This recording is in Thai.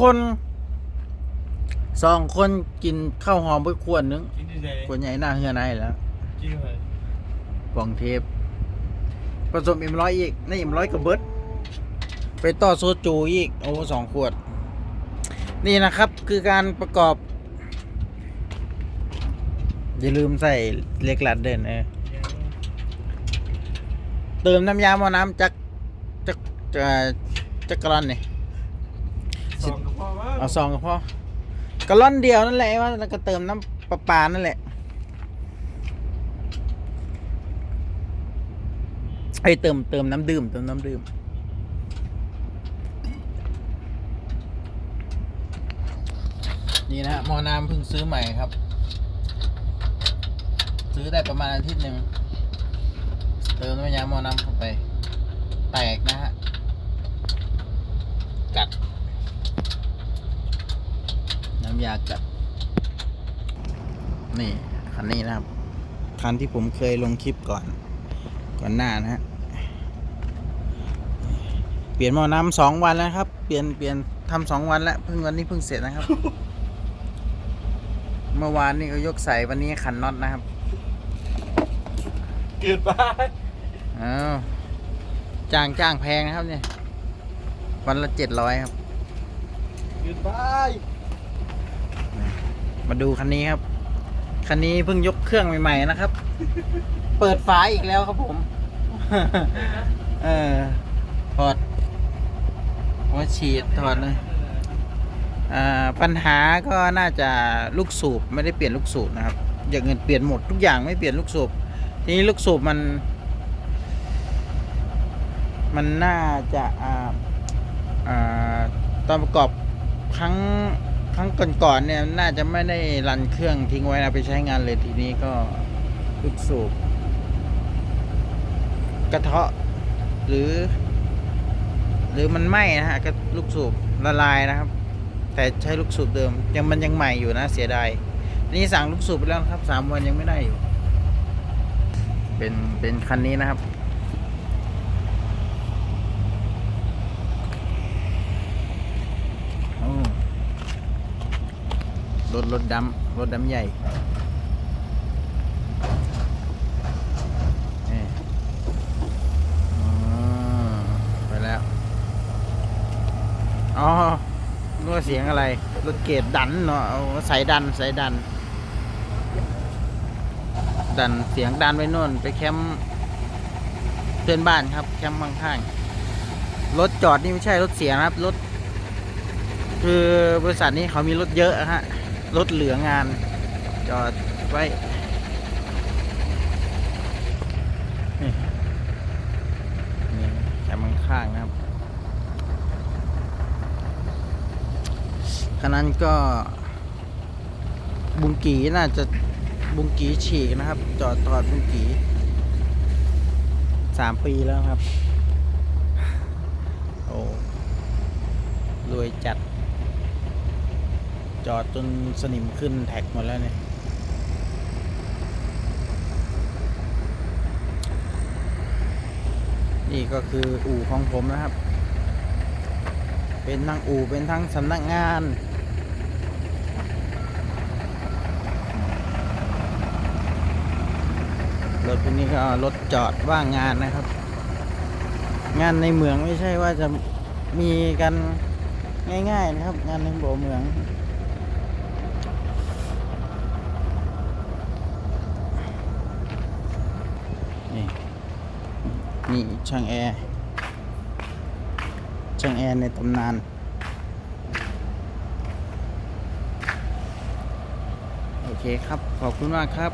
คนสองคนกินข้าวหอมไปขวดนึงกินที่ไหนขวดใหญ่หน้าเฮือนายแล้วกินที่ไหนปองเทปผสมเอ็มร้อยอีกนี่เอ็มร้อยกับเบิร์ดไปต่อโซจูอีกโอ้สองขวด นี่นะครับคือการประกอบ อย่าลืมใส่เล็กลัดเด่นเออเติมน้ำยาหม้อน้ำจักจักจะจักกะลอนนี่สองกับพ่อว่า เอาซองก็พอกะล่อนเดียวนั่นแหละว่าแล้วก็เติมน้ำประปานั่นแหละไอ้เติมเติมน้ำดื่มเติมน้ำดื่มนี่นะฮะหมอน้ำเพิ่งซื้อใหม่ครับ ซื้อได้ประมาณอาทิตย์หนึ่งเติมน้ำยาหมอน้ำเข้าไป แตกนะฮะ กัด น้ำ ยากัด นี่ คันนี้นะครับ คันที่ผมเคยลงคลิปก่อน ก่อนหน้านะฮะ เปลี่ยนหม้อน้ำสองวันแล้วครับ เปลี่ยนเปลี่ยนทำสองวันแล้ว เพิ่งวันนี้เพิ่งเสร็จนะครับ เมื่อวานนี้ก็ยกใส่วันนี้ขันน็อตนะครับ เกินไปอ้าวจ้างจ้างแพงนะครับเนี่ย วันละเจ็ดร้อยครับ เกินไป มาดูคันนี้ครับ คันนี้เพิ่งยกเครื่องใหม่ๆนะครับ เปิดฝาอีกแล้วครับผม เออถอดหัวฉีดถอดเลยอ่าปัญหาก็น่าจะลูกสูบไม่ได้เปลี่ยนลูกสูบนะครับ อย่างเงินเปลี่ยนหมดทุกอย่างไม่เปลี่ยนลูกสูบทีนี้ลูกสูบมัน มันน่าจะอ่าอ่าตอนประกอบครั้ง ครั้งก่อนๆเนี่ยน่าจะไม่ได้รันเครื่องทิ้งไว้นะไปใช้งานเลยทีนี้ก็ลูกสูบกระเทาะหรือ หรือมันไหม้นะฮะก็ลูกสูบละลายนะครับ แต่ใช้ลูกสูบเดิม ยังมันยังใหม่อยู่นะเสียดายนี่สั่งลูกสูบไปแล้วครับสามวันยังไม่ได้อยู่ เป็นเป็นคันนี้นะครับ โอ้ รถรถดำรถดำใหญ่นี่อ๋อไปแล้ว อ๋อนึกว่าเสียงอะไร รถเกตดันเนาะสายดันสายดัน ดันเสียงดันไปโน่น ไปแคมป์เพื่อนบ้านครับ แคมป์ข้างๆรถจอดนี่ไม่ใช่รถเสียครับ รถ คือบริษัทนี้เขามีรถเยอะอะฮะ รถเหลืองาน จอดไว้นี่แคมข้างนะครับขณะนั้นก็ บุงกีน่าจะบุงกีฉีกนะครับ จอดตอดบุงกีสามปีแล้วครับ โอ้รวยจัด จอดจนสนิมขึ้นแท็กหมดแล้วเนี่ย นี่ก็คืออู่ของผมนะครับ เป็นทั้งอู่เป็นทั้งสำนักงานรถพวกนี้ก็รถจอดว่างงานนะครับ งานในเมืองไม่ใช่ว่าจะมีกันง่ายๆนะครับ งานในโบเมือง นี่ นี่ช่างแอร์ ช่างแอร์ในตำนาน โอเคครับ ขอบคุณมากครับ